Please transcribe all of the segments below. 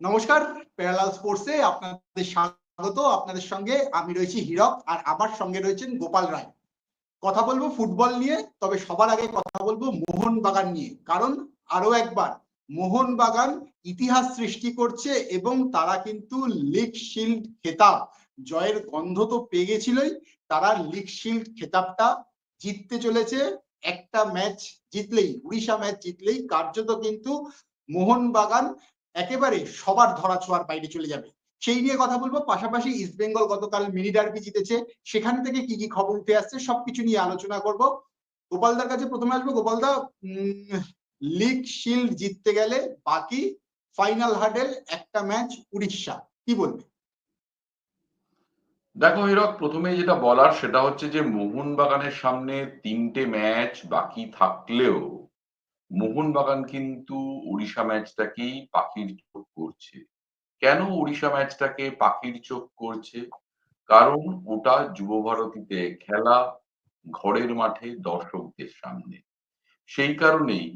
নমস্কার, প্যারালাল স্পোর্টসে আপনাদের স্বাগত। আপনাদের সঙ্গে আমি রয়েছি হীরক আর আমার সঙ্গে রয়েছেন গোপাল রায়। কথা বলব ফুটবল নিয়ে, তবে সবার আগে কথা বলব মোহনবাগান নিয়ে। কারণ আরও একবার, মোহনবাগান ইতিহাস সৃষ্টি করছে এবং তারা কিন্তু লিগ শিল্ড খেতাব। জয়ের গন্ধ তো পেয়ে গেছিলই তারা লিগ শিল্ড খেতাবটা জিততে চলেছে। একটা ম্যাচ জিতলেই, উড়িষ্যা ম্যাচ জিতলেই কার্যত কিন্তু মোহনবাগান একেবারে সবার ধরা ছোঁয়ার বাইরে চলে যাবে। সেই নিয়ে কথা বলব। পাশাপাশি ইস্ট বেঙ্গল গতকাল মিনি ডার্বি জিতেছে। সেখান থেকে কি কি খবর উঠে আসছে সবকিছু নিয়ে আলোচনা করব। গোপালদার কাছে প্রথমে আসব। গোপালদা লিগ শিল্ড জিততে গেলে বাকি ফাইনাল হার্ডেল একটা ম্যাচ উড়িষ্যা। কি বলবে? দেখো হিরক প্রথমে যেটা বলার সেটা হচ্ছে যে মোহনবাগানের সামনে তিনটে ম্যাচ বাকি থাকলেও মোহনবাগান কিন্তু উড়িষ্যা ম্যাচটাকেই পাখির চোখ করছে। কেন উড়িষ্যা ম্যাচটাকে পাখির চোখ করছে? কারণ ওটা যুব ভারতীতে খেলা ঘরের মাঠে দর্শকদের সামনে। সেই কারণেই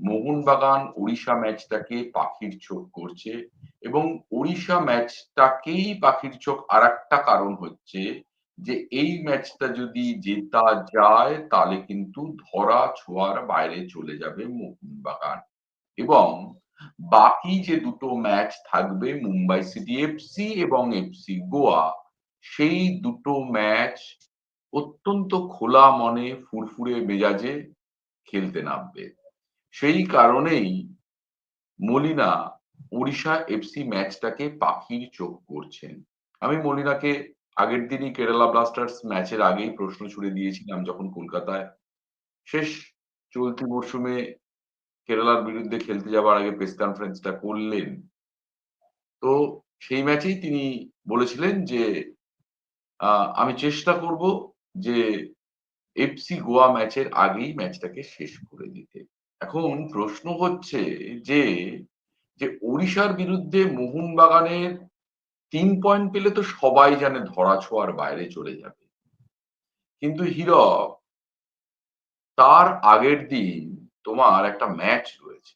মোহনবাগান উড়িষ্যা ম্যাচটাকে পাখির চোখ করছে এবং উড়িষ্যা ম্যাচটাকেই পাখির চোখ আর একটা কারণ হচ্ছে যে এই ম্যাচটা যদি জেতা যায়, তাহলে কিন্তু ধরা ছোঁয়ার বাইরে চলে যাবে মোহনবাগান। এবং বাকি যে দুটো ম্যাচ থাকবে, মুম্বাই সিটি, এফসি এবং এফসি গোয়া, সেই দুটো ম্যাচ অত্যন্ত খোলা মনে ফুরফুরে মেজাজে খেলতে নামবে। সেই কারণেই মলিনা উড়িষ্যা এফসি ম্যাচটাকে পাখির চোখ করছেন। আমি মলিনাকে আগের দিনই কেরালা ব্লাস্টার্স ম্যাচের আগেই প্রশ্ন ছুড়ে দিয়েছিলাম যখন কলকাতায়। শেষ চলতি মরশুমে কেরালার বিরুদ্ধে খেলতে যাওয়ার আগে প্রেস কনফারেন্সটা করলেন। তো সেই ম্যাচেই তিনি বলেছিলেন যে আমি চেষ্টা করব যে এফসি গোয়া ম্যাচের আগেই ম্যাচটাকে শেষ করে দিতে। এখন প্রশ্ন হচ্ছে যে যে ওড়িশার বিরুদ্ধে মোহনবাগানের তিন পয়েন্ট পেলে তো সবাই জানে ধরা ছোঁয়ার বাইরে চলে যাবে। কিন্তু হীরক, তার আগের দিন তোমার একটা ম্যাচ রয়েছে।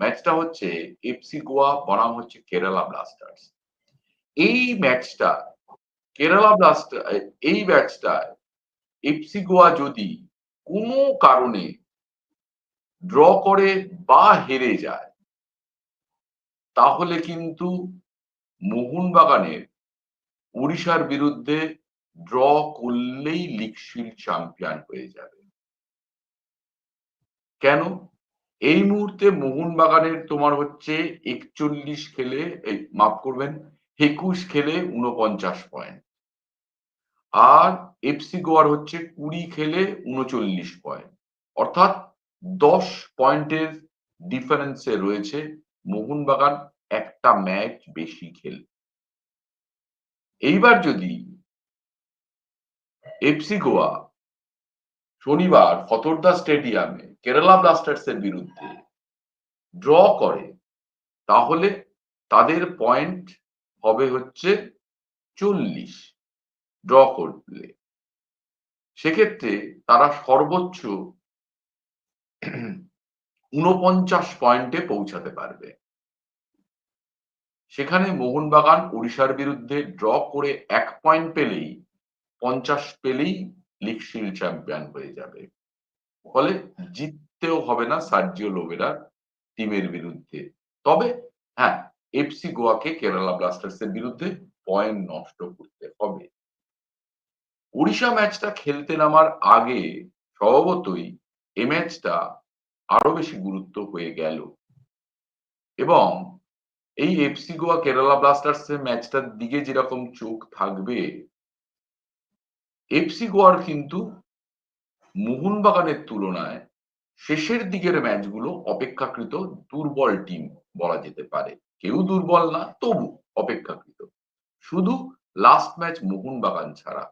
ম্যাচটা হচ্ছে এফসি গোয়া বনাম হচ্ছে কেরালা ব্লাস্টার্স এই ম্যাচটা কেরালা ব্লাস্টার এই ম্যাচটা এফসি গোয়া যদি কোনো কারণে ড্র করে বা হেরে যায়, তাহলে কিন্তু মোহনবাগানের উড়িষ্যার বিরুদ্ধে ড্র করলেই লিগ শিল্ড চ্যাম্পিয়ন হয়ে যাবে। কেন? এই মুহূর্তে মোহনবাগানের তোমার হচ্ছে একচল্লিশ খেলে মাফ করবেন, একুশ খেলে উনপঞ্চাশ পয়েন্ট আর এফসি গোয়ার হচ্ছে কুড়ি খেলে উনচল্লিশ পয়েন্ট অর্থাৎ দশ পয়েন্টের ডিফারেন্সে রয়েছে মোহনবাগান। একটা ম্যাচ বেশি খেল। এইবার যদি এফসি গোয়া শনিবার ফতর্দা স্টেডিয়ামে কেরালা ব্লাস্টার্স এর বিরুদ্ধে ড্র করে, তাহলে তাদের পয়েন্ট হবে হচ্ছে চল্লিশ ড্র করলে। সেক্ষেত্রে তারা সর্বোচ্চ উনপঞ্চাশ পয়েন্টে পৌঁছাতে পারবে। সেখানে মোহনবাগান উড়িষ্যার বিরুদ্ধে ড্র করে এক পয়েন্ট পেলেই, পঞ্চাশ পেলেই লিগ শিল্ড চ্যাম্পিয়ন হয়ে যাবে। ফলে জিততেও হবে না সার্জিও লোবেরার টিমের বিরুদ্ধে। তবে হ্যাঁ এফসি গোয়াকে কেরালা ব্লাস্টার্স এর বিরুদ্ধে পয়েন্ট নষ্ট করতে হবে। উড়িষ্যা ম্যাচটা খেলতে নামার আগে স্বভাবতই এ ম্যাচটা আরও বেশি গুরুত্ব হয়ে গেল। এবং এই এফসি গোয়া কেরালা ব্লাস্টার্স এর ম্যাচটার দিকে যেরকম চোখ থাকবে এফসি গোয়ার কিন্তু মোহনবাগানের তুলনায় শেষের দিকের ম্যাচগুলো অপেক্ষাকৃত দুর্বল টিম বলা যেতে পারে। কেউ দুর্বল না, তবু অপেক্ষাকৃত। শুধু লাস্ট ম্যাচ মোহনবাগান ছাড়া।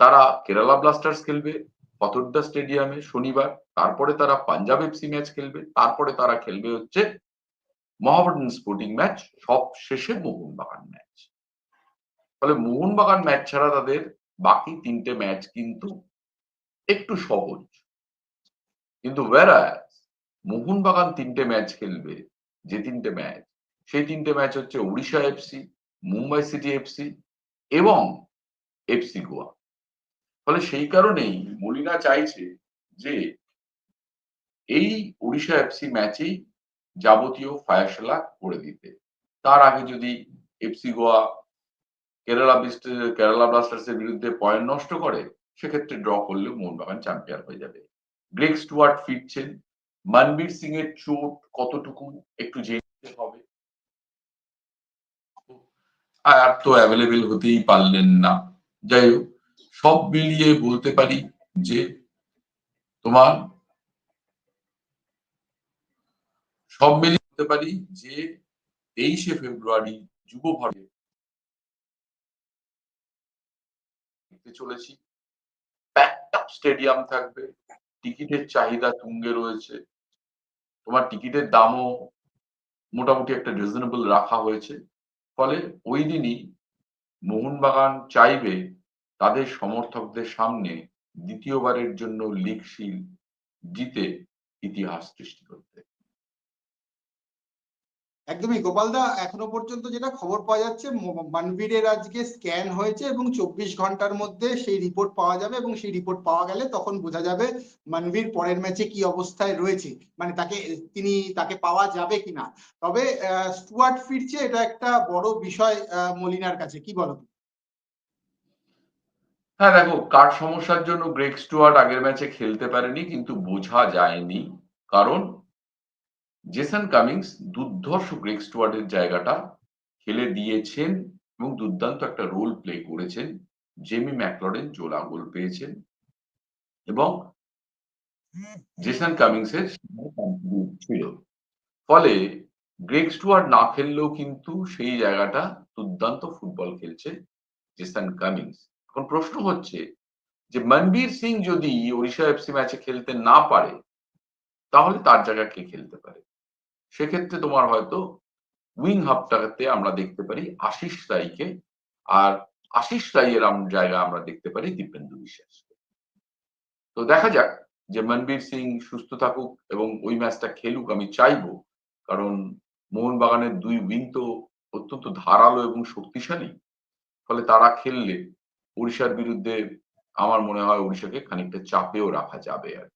তারা কেরালা ব্লাস্টার্স খেলবে ফতর্দা স্টেডিয়ামে শনিবার, তারপরে তারা পাঞ্জাব এফসি ম্যাচ খেলবে, তারপরে তারা খেলবে হচ্ছে মহাবাডান স্পোর্টিং ম্যাচ সব শেষে মোহনবাগান ম্যাচ ফলে মোহনবাগান ম্যাচ ছাড়া তাদের বাকি তিনটে ম্যাচ কিন্তু একটু সহজ। কিন্তু মোহনবাগান তিনটে ম্যাচ খেলবে, যে তিনটে ম্যাচ সেই তিনটে ম্যাচ হচ্ছে Odisha FC Mumbai city FC এবং এফসি গোয়া। ফলে সেই কারণেই মলিনা চাইছে যে এই উড়িষ্যা এফসি ম্যাচেই যাবতীয় ফায়াসলা করে দিতে। তার আগে যদি এফসি গোয়া কেরালা কেরালা ব্লাস্টার্স এর বিরুদ্ধে পয়েন্ট নষ্ট করে, সেক্ষেত্রে ড্র করলেও মোহনবাগান চ্যাম্পিয়ন হয়ে যাবে। গ্রেগ স্টুয়ার্ট ফিরছেন। মনবীর সিং এর চোট কতটুকু একটু জেনে হবে। আর তো অ্যাভেলেবেল হতেই পারলেন না। যাই হোক, সব মিলিয়ে বলতে পারি যে তোমার সব মিলিয়ে বলতে পারি যে তেইশে ফেব্রুয়ারি যুব ভারতে চলেছি। স্টেডিয়াম থাকবে, টিকিটের চাহিদা তুঙ্গে রয়েছে। তোমার টিকিটের দামও মোটামুটি একটা রিজনেবল রাখা হয়েছে। ফলে ওই দিনই মোহনবাগান চাইবে তাদের সমর্থকদের সামনে দ্বিতীয়বারের জন্য লিগ শিল জিতে ইতিহাস সৃষ্টি করতে। একদমই। গোপালদা এখনও পর্যন্ত যেটা খবর পাওয়া যাচ্ছে, ম- মানবীরের আজকে স্ক্যান হয়েছে এবং চব্বিশ ঘণ্টার মধ্যে সেই রিপোর্ট পাওয়া যাবে এবং সেই রিপোর্ট পাওয়া গেলে তখন বোঝা যাবে মানবীর পরের ম্যাচে কি অবস্থায় রয়েছে। মানে তাকে, তিনি তাকে পাওয়া যাবে কিনা। তবে স্টুয়ার্ট ফিরছে এটা একটা বড় বিষয় মলিনার কাছে। কি বলো? হ্যাঁ দেখো, কার সমস্যার জন্য গ্রেগ স্টুয়ার্ট আগের ম্যাচে খেলতে পারেনি, কিন্তু বোঝা যায়নি। কারণ জেসন কামিংস দুর্ধর্ষ গ্রেগ স্টুয়ার্টের জায়গাটা খেলে দিয়েছেন এবং দুর্দান্ত একটা রোল প্লে করেছেন। জেমি ম্যাকলরেন জোলা গোল পেয়েছেন এবং জেসন কামিংসের ছিল। ফলে গ্রেগ স্টুয়ার্ট না খেললেও কিন্তু সেই জায়গাটা দুর্দান্ত ফুটবল খেলছে জেসন কামিংস। এখন প্রশ্ন হচ্ছে যে মনবীর সিং যদি ওড়িশা এফসি ম্যাচে খেলতে না পারে, তাহলে তার জায়গা কে খেলতে পারে? সেক্ষেত্রে তোমার হয়তো উইং হাফটাতে আমরা দেখতে পারি আশিস রাইকে আর আশিস রাইয়ের জায়গা আমরা দেখতে পারি দীপেন্দু বিশ্বাসকে। তো দেখা যাক যে মনবীর সিং সুস্থ থাকুক এবং ওই ম্যাচটা খেলুক, আমি চাইব। কারণ মোহনবাগানের দুই উইং তো অত্যন্ত ধারালো এবং শক্তিশালী। ফলে তারা খেললে উড়িষ্যার বিরুদ্ধে আমার মনে হয় উড়িষ্যাকে খানিকটা চাপেও রাখা যাবে আর।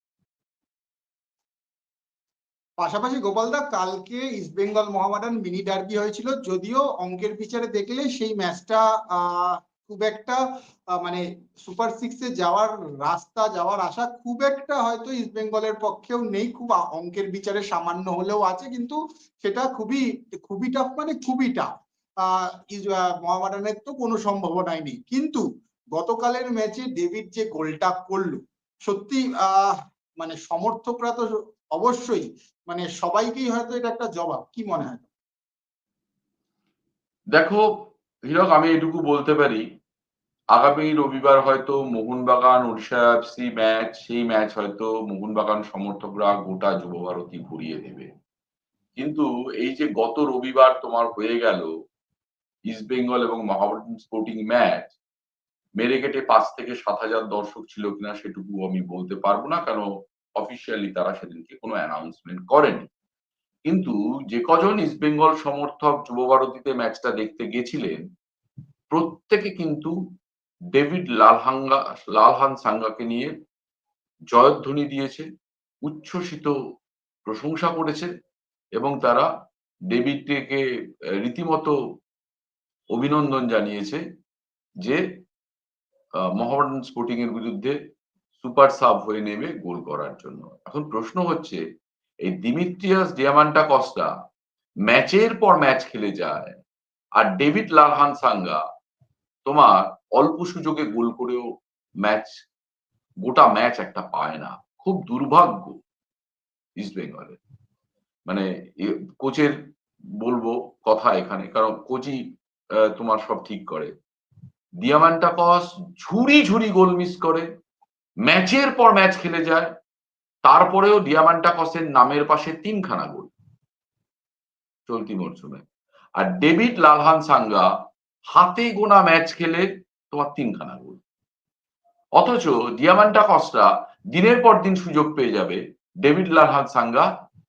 পাশাপাশি গোপালদা কালকে ইস্টবেঙ্গল মোহামেডান মিনি ডার্বি হয়েছিল, যদিও অঙ্কের বিচারে দেখলে সেই ম্যাচটা খুব একটা মানে সুপার সিক্সে যাওয়ার রাস্তা, যাওয়ার আশা খুব একটা হয়তো ইস্টবেঙ্গলের পক্ষেও নেই, খুব অঙ্কের বিচারে সামান্য হলেও আছে, কিন্তু সেটা খুবই খুবই টাফ মানে খুবই টাফ মোহামেডানের তো কোনো সম্ভাবনাই নেই। কিন্তু গতকালের ম্যাচে ডেভিড যে গোলটা করল, সত্যি মানে সমর্থকরা তো অবশ্যই মানে সবাইকেই হয়তো এটা একটা জবাব, কি মনে হয়? দেখো, হীরক, আমি এটুকু বলতে পারি, আগামী রবিবার হয়তো মোহনবাগান উড়িষ্যা এফসি ম্যাচ, সেই ম্যাচ হয়তো মোহনবাগান সমর্থকরা গোটা যুব ভারতী ঘুরিয়ে দেবে। কিন্তু এই যে গত রবিবার তোমার হয়ে গেল ইস্ট বেঙ্গল এবং মহামেডান স্পোর্টিং ম্যাচ, মেরে কেটে পাঁচ থেকে সাত হাজার দর্শক ছিল কিনা সেটুকু আমি বলতে পারব না কারণ অফিসিয়ালি তারা সেদিনকে কোনো অ্যানাউন্সমেন্ট করেনি। কিন্তু যে কজন ইস্ট বেঙ্গল সমর্থক যুব ভারতীতে ম্যাচটা দেখতে গেছিলেন, প্রত্যেকে কিন্তু ডেভিড লালহাঙ্গা, লালহান সাঙ্গাকে নিয়ে জয়ধ্বনি দিয়েছে, উচ্ছ্বসিত প্রশংসা করেছে এবং তারা ডেভিডকে রীতিমতো অভিনন্দন জানিয়েছে যে মোহামেডান স্পোর্টিং এর বিরুদ্ধে সুপার সাব হয়ে নেমে গোল করার জন্য। এখন প্রশ্ন হচ্ছে, এই দিমিত্রিয়াস ডিয়ামান্টা কস্টা ম্যাচের পর ম্যাচ খেলে যায় আর ডেভিড লালহান সাঙ্গা তোমার অল্প সুযোগে গোল করেও ম্যাচ, গোটা ম্যাচ একটা পায় না। খুব দুর্ভাগ্য ইস্ট বেঙ্গলের মানে কোচের বলব কথা এখানে, কারণ কোচই তোমার সব ঠিক করে। দিয়ামান্টা কস ঝুড়ি ঝুড়ি গোল মিস করে। ম্যাচের পর ম্যাচ খেলে যায়, তারপরেও ডিয়ামান্টা কসের নামের পাশে তিনখানা গোল। চলতি মরশুমে আর ডেভিড লালহান সাঙ্গা হাতে গোনা ম্যাচ খেলে তোমার তিনখানা গোল। অথচ ডিয়ামান্টা কস্টা দিনের পর দিন সুযোগ পেয়ে যাবে ডেভিড লালহান সাঙ্গা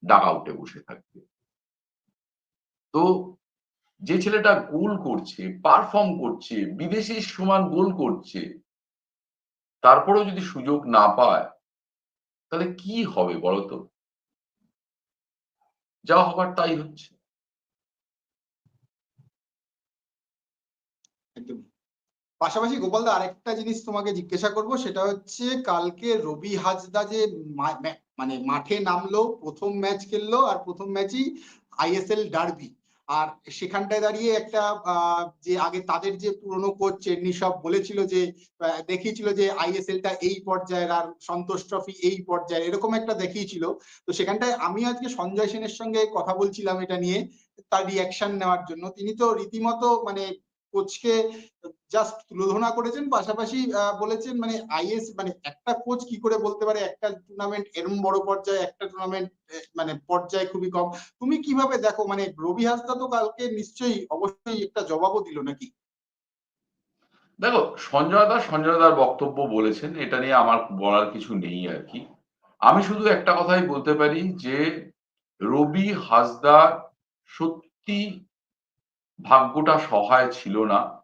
ডাক আউটে বসে থাকবে তো যে ছেলেটা গোল করছে, পারফর্ম করছে, বিদেশির সমান গোল করছে তারপরেও যদি সুযোগ না পায়, তাহলে কি হবে বলতো? যা হবার তাই হচ্ছে। একদম। পাশাপাশি গোপালদা, আরেকটা জিনিস তোমাকে জিজ্ঞাসা করব, সেটা হচ্ছে কালকে রবি হাজদা যে মানে মাঠে নামলো, প্রথম ম্যাচ খেললো, আর প্রথম ম্যাচই আইএসএল ডার্বি আর সেখানটায় দাঁড়িয়ে একটা যে আগে তাদের যে পুরনো কোচ সব বলেছিল যে দেখিয়েছিল যে আইএসএলটা এই পর্যায়ের আর সন্তোষ ট্রফি এই পর্যায়ের, এরকম একটা দেখিয়েছিল। তো সেখানটায় আমি আজকে সঞ্জয় সেনের সঙ্গে কথা বলছিলাম এটা নিয়ে তার রিয়াকশন নেওয়ার জন্য। তিনি তো রীতিমতো মানে কোচকে জাস্ট তুলোধনা করেছেন, পাশাপাশি বলেছেন মানে আইএস মানে একটা কোচ কি করে বলতে পারে? একটা টুর্নামেন্ট এরম বড় পর্যায়ে, একটা টুর্নামেন্ট মানে পর্যায়ে খুবই কম। তুমি কীভাবে দেখো? মানে রবি হাসদা তো কালকে নিশ্চয়ই অবশ্যই একটা জবাবও দিল নাকি? দেখো, সঞ্জয় দা, সঞ্জয় দার বক্তব্য বলেছেন, এটা নিয়ে আমার বলার কিছু নেই আর কি। আমি শুধু একটা কথাই বলতে পারি যে, রবি হাসদা সত্যি ভাগ্যটা সহায় ছিল না।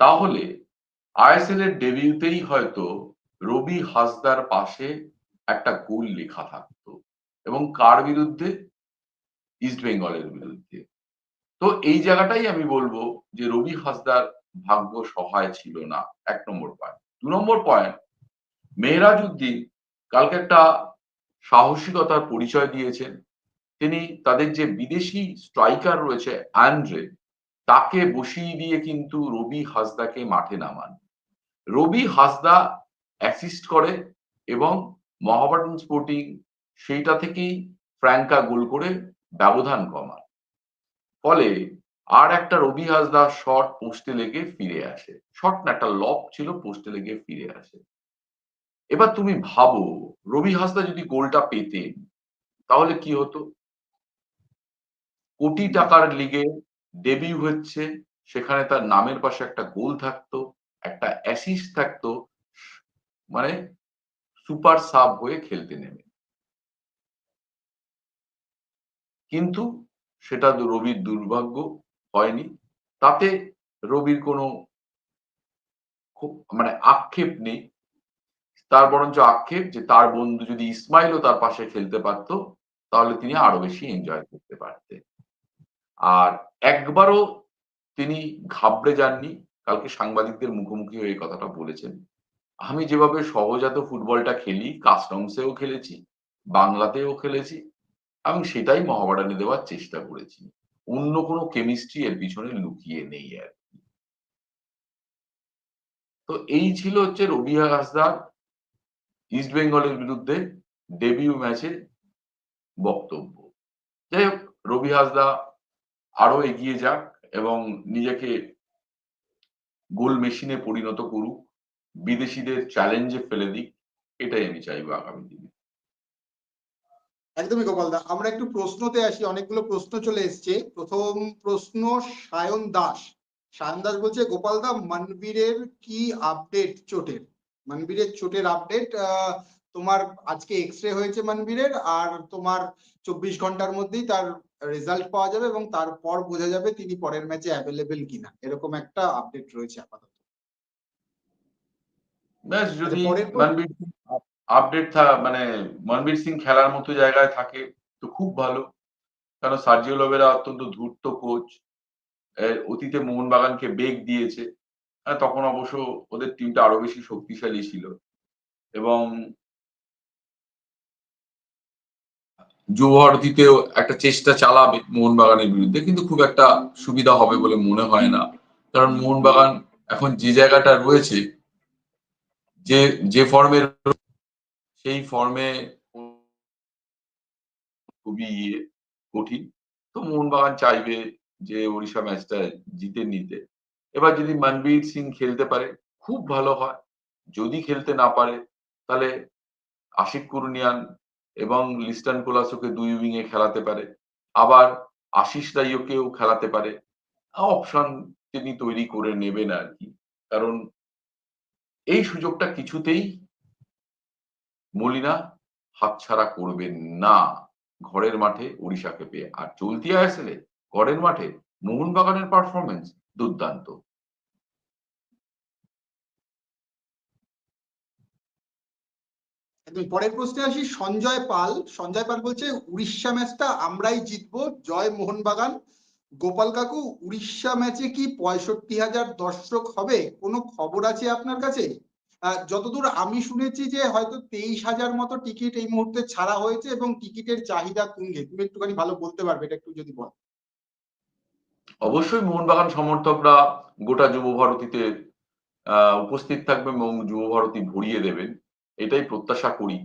তাহলে আইএসএল এর ডেবিউতেই হয়তো রবি হাসদার পাশে একটা গোল লেখা থাকতো এবং কার বিরুদ্ধে? ইস্ট বেঙ্গলের বিরুদ্ধে। তো এই জায়গাটাই আমি বলব যে রবি হাসদার ভাগ্য সহায় ছিল না, এক নম্বর পয়েন্ট দু নম্বর পয়েন্ট মেহরাজ উদ্দিন কালকে একটা সাহসিকতার পরিচয় দিয়েছেন। তিনি তাদের যে বিদেশি স্ট্রাইকার রয়েছে অ্যান্ড্রে তাকে বসিয়ে দিয়ে কিন্তু রবি হাসদাকে মাঠে নামান। রবি হাসদা অ্যাসিস্ট করে এবং মহাবাটন স্পোর্টিং সেইটা থেকেই ফ্র্যাঙ্কা গোল করে ব্যবধান কমান ফলে আর একটা রবি হাসদা শট পোস্টে লেগে ফিরে আসে। শট না, একটা লব ছিল পোস্টে লেগে ফিরে আসে। এবার তুমি ভাবো, রবি হাসদা যদি গোলটা পেতেন, তাহলে কি হতো? কোটি টাকার লিগে ডেবিউ হচ্ছে, সেখানে তার নামের পাশে একটা গোল থাকতো, একটা অ্যাসিস্ট থাকতো মানে সুপার সাব হয়ে খেলতে নেমে। কিন্তু সেটা রবির দুর্ভাগ্য হয়নি। তাতে রবির কোনো মানে আক্ষেপ নেই। তার বরঞ্চ আক্ষেপ যে তার বন্ধু যদি ইসমাইলও তার পাশে খেলতে পারতো, তাহলে তিনি আরও বেশি এনজয় করতে পারতেন। আর একবারও তিনি ঘাবড়ে যাননি। কালকে সাংবাদিকদের মুখোমুখি হয়ে কথাটা বলেছেন। আমি যেভাবে সহজাত ফুটবলটা খেলি, কাস্টমসেও খেলেছি, বাংলাতেও খেলেছি, আমি সেটাই মহাবাডানে দেওয়ার চেষ্টা করেছি। অন্য কোনো কেমিস্ট্রি এর পিছনে লুকিয়ে নেই আর। তো এই ছিল হচ্ছে রবি হাসদার ইস্ট বেঙ্গলের বিরুদ্ধে ডেবিউ ম্যাচে বক্তব্য। যাই হোক, রবি হাসদা আরও এগিয়ে যাক এবং নিজেকে গোল মেশিনে পরিণত করুক, বিদেশিদের চ্যালেঞ্জে ফেলে দিক, এটাই আমি চাইব আগামী দিনে। একদমই গোপালদা, আমরা একটু প্রশ্নতে আসি, অনেকগুলো প্রশ্ন চলে এসেছে। প্রথম প্রশ্ন, সায়ন দাস। সায়ন দাস বলছে, গোপালদা, মানবীরের কি আপডেট চোটের? মানবীরের চোটের আপডেট তোমার আজকে এক্স রে হয়েছে মানবীরের, আর তোমার চব্বিশ ঘণ্টার মধ্যেই তার রেজাল্ট পাওয়া যাবে এবং তারপর বোঝা যাবে তিনি পরের ম্যাচে অ্যাভেলেবেল কিনা। এরকম একটা আপডেট রয়েছে আপাতত। ব্যাস যদি মনবীর সিং আপডেট মানে মনবীর সিং খেলার মতো জায়গায় থাকে তো খুব ভালো। কারণ সার্জিও লোবেরা অত্যন্ত ধূর্ত কোচ অতীতে মোহনবাগানকে বেগ দিয়েছে। হ্যাঁ, তখন অবশ্য ওদের টিমটা আরও বেশি শক্তিশালী ছিল। এবং যুবভারতীতেও একটা চেষ্টা চালাবে মোহনবাগানের বিরুদ্ধে, কিন্তু খুব একটা সুবিধা হবে বলে মনে হয় না। কারণ মোহনবাগান এখন যে জায়গাটা রয়েছে, যে যে ফর্মে সেই ফর্মে খুবই কঠিন। তো মোহনবাগান চাইবে যে ওড়িশা ম্যাচটা জিতে নিতে। এবার যদি মনবীর সিং খেলতে পারে, খুব ভালো হয়। যদি খেলতে না পারে, তাহলে আশিক কুরনিয়ান এবং লিস্টান কোলাসোকে দুই উইংয়ে খেলাতে পারে। আবার আশিস রাইওকেও খেলাতে পারে। অপশন তিনি তৈরি করে নেবেন আর কি। কারণ এই সুযোগটা কিছুতেই মলিনা হাতছাড়া করবেন না। ঘরের মাঠে ওড়িশাকে পেয়ে। আর চলতি আইএসএলে ঘরের মাঠে মোহনবাগানের পারফরমেন্স দুর্দান্ত। একদম পরের প্রশ্নে আসি, সঞ্জয় পাল। সঞ্জয় পাল বলছে, উড়িষ্যা ম্যাচটা আমরাই জিতবো, জয় মোহনবাগান। গোপাল কাকু, উড়িষ্যা ম্যাচে কি পঁয়ষট্টি হাজার দর্শক হবে? কোনো খবর আছে আপনার কাছে? যতদূর আমি শুনেছি যে হয়তো তেইশ হাজার মতো টিকিট এই মুহূর্তে ছাড়া হয়েছে এবং টিকিটের চাহিদা তুঙ্গে। তুমি একটুখানি ভালো বলতে পারবে, এটা একটু যদি বল। অবশ্যই মোহনবাগান সমর্থকরা গোটা যুব ভারতীতে উপস্থিত থাকবেন এবং যুব ভারতী ভরিয়ে দেবেন এটাই প্রত্যাশা করি।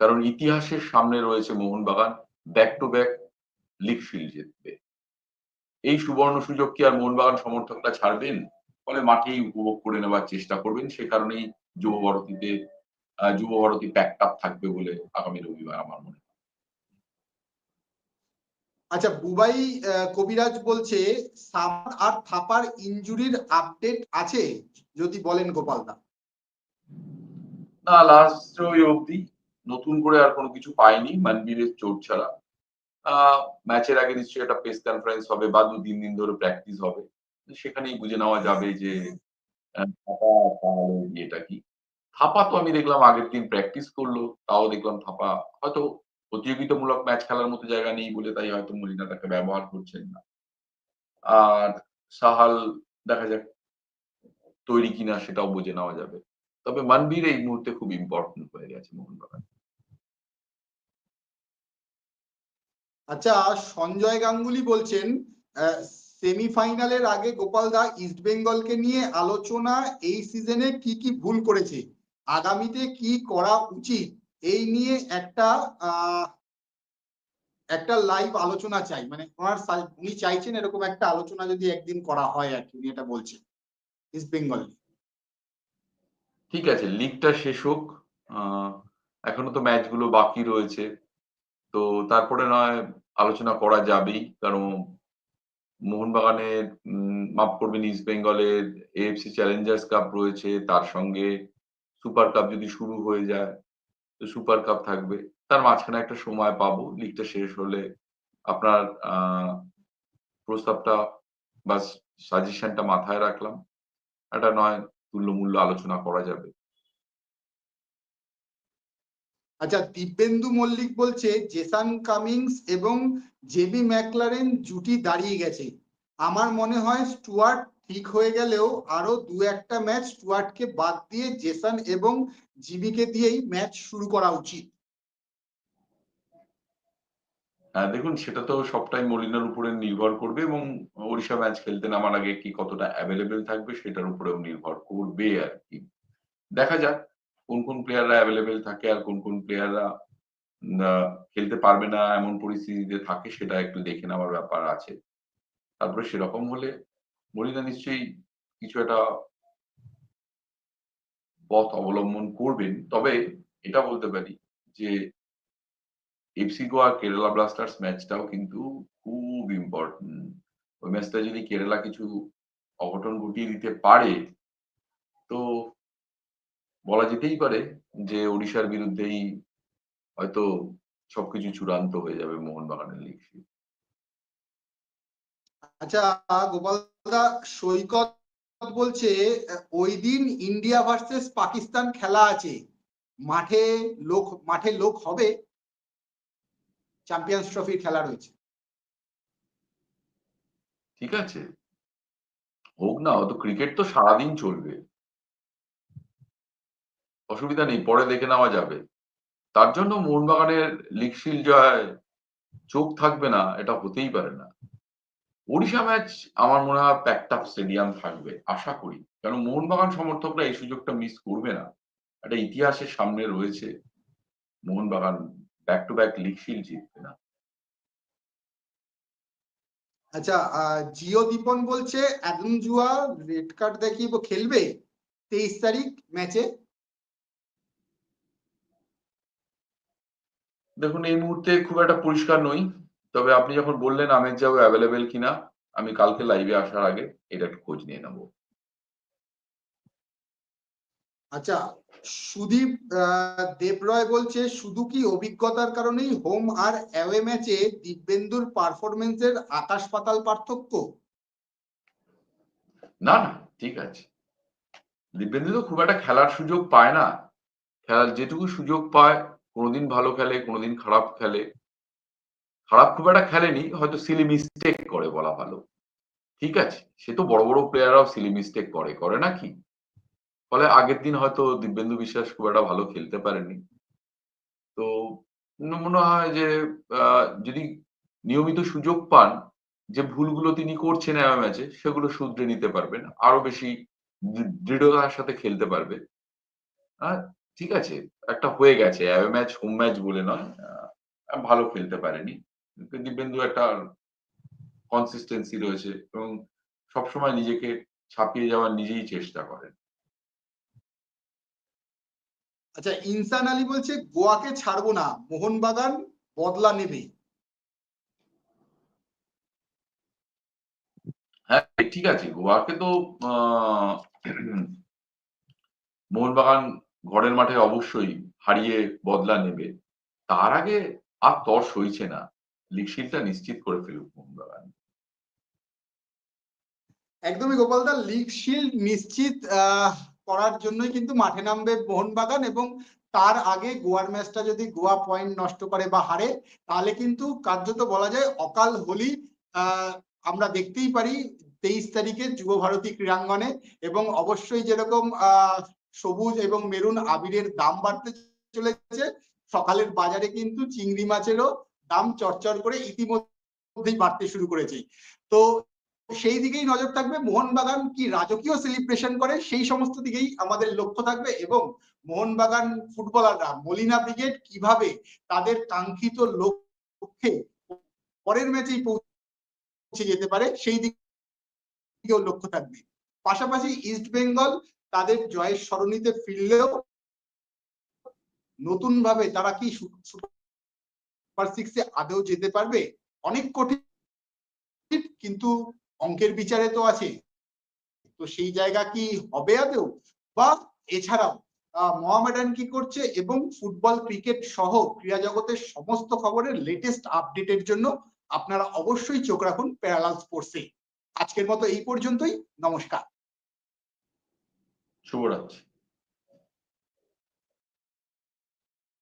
কারণ ইতিহাসের সামনে রয়েছে Mohun Bagan back to back league জিতবে এই সুবর্ণ সুযোগ কি আর মোহনবাগান সমর্থকরা ছাড়বেন? ফলে মাঠেই উপভোগ করে নেওয়ার চেষ্টা করবেন। সে কারণেই যুব ভারতীতে যুব ভারতী প্যাকড আপ থাকবে বলে আগামী রবিবার আমার মনে হয়। আচ্ছা বুবাই কবিরাজ বলছে, সামাদ আর থাপার ইনজুরির আপডেট আছে? যদি বলেন গোপালদা। না লাস্ট ওই অবধি নতুন করে আর কোনো কিছু পাইনি মানবীরের চোট ছাড়া। ম্যাচের আগে নিশ্চয়ই একটা প্রেস কনফারেন্স হবে বা দু, তিন দিন ধরে প্র্যাকটিস হবে। সেখানেই বুঝে নেওয়া যাবে যে থাপা কি? থাপা তো আমি দেখলাম আগের দিন প্র্যাকটিস করল, তাও দেখলাম থাপা হয়তো প্রতিযোগিতামূলক ম্যাচ খেলার মতো জায়গা নেই বলে তাই হয়তো মলিনা তাকে ব্যবহার করছেন না। আর সাহাল দেখা যাক, তৈরি কিনা সেটাও বুঝে নেওয়া যাবে। তবে মানবীর এই মুহূর্তে খুব ইম্পর্টেন্ট হয়ে গেছে মোহনবাগান। আচ্ছা সঞ্জয় গাঙ্গুলি বলছেন সেমিফাইনালের আগে গোপাল দা ইস্ট বেঙ্গলকে নিয়ে আলোচনা এই সিজনে কি কি ভুল করেছে? আগামীতে কি করা উচিত? এই নিয়ে একটা একটা লাইভ আলোচনা চাই। মানে ওনার উনি চাইছেন এরকম একটা আলোচনা যদি একদিন করা হয় আর কি, উনি এটা বলছেন ইস্ট বেঙ্গল ঠিক আছে লিগটা শেষ হোক এখনও তো ম্যাচগুলো বাকি রয়েছে। তো তারপরে নয়, আলোচনা করা যাবেই, কারণ মোহনবাগানের মাফ করবেন ইস্ট বেঙ্গলের এএফসি চ্যালেঞ্জার্স কাপ রয়েছে, তার সঙ্গে সুপার কাপ যদি শুরু হয়ে যায়, তো সুপার কাপ থাকবে। তার মাঝখানে একটা সময় পাবো লিগটা শেষ হলে। আপনার প্রস্তাবটা বা সাজেশনটা মাথায় রাখলাম। এটা নয় তুল্যমূল্য আলোচনা করা যাবে। আচ্ছা দিব্যেন্দু মল্লিক বলছে, জেসান কামিংস এবং জেবি ম্যাকলারেন জুটি দাঁড়িয়ে গেছে। আমার মনে হয় স্টুয়ার্ট ঠিক হয়ে গেলেও আরও দু একটা ম্যাচ স্টুয়ার্টকে বাদ দিয়ে জেসান এবং জিবিকে দিয়েই ম্যাচ শুরু করা উচিত। দেখুন, সেটা তো সবটাই মলিনার উপরে নির্ভর করবে এবং ওড়িশা ম্যাচ খেলতে নামার আগে কি কতটা অ্যাভেলেবেল থাকবে সেটার উপরেও নির্ভর করবে আর কি। দেখা যাক, কোন কোন প্লেয়াররা অ্যাভেলেবেল থাকে আর কোন কোন প্লেয়াররা খেলতে পারবে না এমন পরিস্থিতিতে থাকে সেটা একটু দেখে নেওয়ার ব্যাপার আছে। তারপরে সেরকম হলে মলিনা নিশ্চয়ই কিছু একটা পথ অবলম্বন করবেন। তবে এটা বলতে পারি যে এফসি গোয়া কেরালা ব্লাস্টার্স ম্যাচটাও কিন্তু খুব ইম্পর্টেন্ট ওই ম্যাচটা যদি কেরালা কিছু অঘটন ঘটিয়ে দিতে পারে, তো বলা যেতেই পারে যে ওড়িশার বিরুদ্ধেই হয়তো সবকিছু চূড়ান্ত হয়ে যাবে মোহনবাগানের লিগ আচ্ছা গোপাল সৈকত বলছে, ওই দিন ইন্ডিয়া ভার্সেস পাকিস্তান খেলা আছে। মাঠে লোক মাঠে লোক হবে? চ্যাম্পিয়ন্স ট্রফির খেলা রয়েছে। ঠিক আছে। হোক না, হয়তো ক্রিকেট তো সারাদিন চলবে। অসুবিধা নেই, পরে দেখে নেওয়া যাবে। তার জন্য মোহনবাগানের লিগ শিল জয়, চোখ থাকবে না, এটা হতেই পারে না। ওড়িশা ম্যাচ আমার মনে হয় প্যাকটাপ স্টেডিয়াম থাকবে, আশা করি। কারণ মোহনবাগান সমর্থকরা এই সুযোগটা মিস করবে না। একটা ইতিহাসের সামনে রয়েছে Mohun Bagan back to back league shield জিতবে না। আচ্ছা জিও দীপন বলছে অ্যাডম জুয়া রেড কার্ড দেখিয়ে খেলবে তেইশ তারিখ ম্যাচে? দেখুন এই মুহূর্তে খুব একটা পরিষ্কার নই তবে আপনি যখন বললেন আমের যাও অ্যাভেলেবেল কিনা আমি কালকে লাইভে আসার আগে এটা একটু খোঁজ নিয়ে নেব। আচ্ছা সুদীপ দেবরয় বলছে, শুধু কি অভিজ্ঞতার কারণেই হোম আর অ্যাওয়ে ম্যাচে দিব্যেন্দুর পারফরমেন্সের আকাশ পাতাল পার্থক্য? না না, ঠিক আছে। দিব্যেন্দু তো খুব একটা খেলার সুযোগ পায় না। খেলার যেটুকু সুযোগ পায়, কোনোদিন ভালো খেলে, কোনোদিন খারাপ খেলে। খারাপ খুব একটা খেলেনি, হয়তো সিলি মিস্টেক করে বলা ভালো। ঠিক আছে, সে তো বড় বড় প্লেয়াররাও সিলি মিস্টেক করে করে নাকি ফলে আগের দিন হয়তো দিব্যেন্দু বিশ্বাস খুব একটা ভালো খেলতে পারেনি তো মনে হয় যে যদি নিয়মিত সুযোগ পান যে ভুলগুলো তিনি করছেন ম্যাচে, সেগুলো শুধরে নিতে পারবেন। আরও বেশি দৃঢ়তার সাথে খেলতে পারবে। ঠিক আছে, একটা হয়ে গেছে। ম্যাচ, হোম ম্যাচ বলে নয়। ভালো খেলতে পারেনি। দিব্যেন্দু একটা কনসিস্টেন্সি রয়েছে এবং সবসময় নিজেকে ছাপিয়ে যাওয়ার নিজেই চেষ্টা করেন। আচ্ছা ইনসান আলী বলছে গোয়াকে ছাড়বো না মোহনবাগান বদলা নেবে। হ্যাঁ ঠিক আছে গোয়াকে তো মোহনবাগান ঘরের মাঠে অবশ্যই হারিয়ে বদলা নেবে। তার আগে আর তর সইছে না। লিগ শিল্ডটা নিশ্চিত করে ফেলুক মোহনবাগান। একদমই গোপালদা লিগ শিল্ড নিশ্চিত আহ, করার জন্যই কিন্তু মাঠে নামবে মোহনবাগান এবং তার আগে গোয়ার ম্যাচটা যদি গোয়া পয়েন্ট নষ্ট করে বা হারে, তাহলে কিন্তু কার্যত বলা যায় অকাল হোলি আমরা দেখতেই পারি তেইশ তারিখে যুব ভারতী ক্রীড়াঙ্গনে এবং অবশ্যই যেরকম সবুজ এবং মেরুন আবিরের দাম বাড়তে চলেছে, সকালের বাজারে কিন্তু চিংড়ি মাছেরও দাম চরচর করে ইতিমধ্যেই বাড়তে শুরু করেছে। তো সেই দিকেই নজর থাকবে। মোহনবাগান কি রাজকীয় সেলিব্রেশন করে, সেই সমস্ত দিকেই আমাদের লক্ষ্য থাকবে এবং মোহনবাগান ফুটবলাররা মলিনা ব্রিগেড কীভাবে তাদের কাঙ্ক্ষিত লক্ষ্যে পরের ম্যাচেই পৌঁছে যেতে পারে, সেই দিকেও লক্ষ্য থাকবে। পাশাপাশি ইস্ট বেঙ্গল তাদের জয়ের সরণিতে ফিরলেও নতুন ভাবে তারা কি সুপার সিক্সে আদৌ যেতে পারবে? অনেক কঠিন, কিন্তু অঙ্কের বিচারে তো আছে। তো সেই জায়গা কি হবে আদৌ? বা এছাড়াও মহামেডান কি করছে এবং ফুটবল, ক্রিকেট সহ ক্রীড়া জগতের সমস্ত খবরের লেটেস্ট আপডেটের জন্য আপনারা অবশ্যই চোখ রাখুন প্যারালাল স্পোর্টসে আজকের মতো এই পর্যন্তই। নমস্কার। শুভরাত্রি।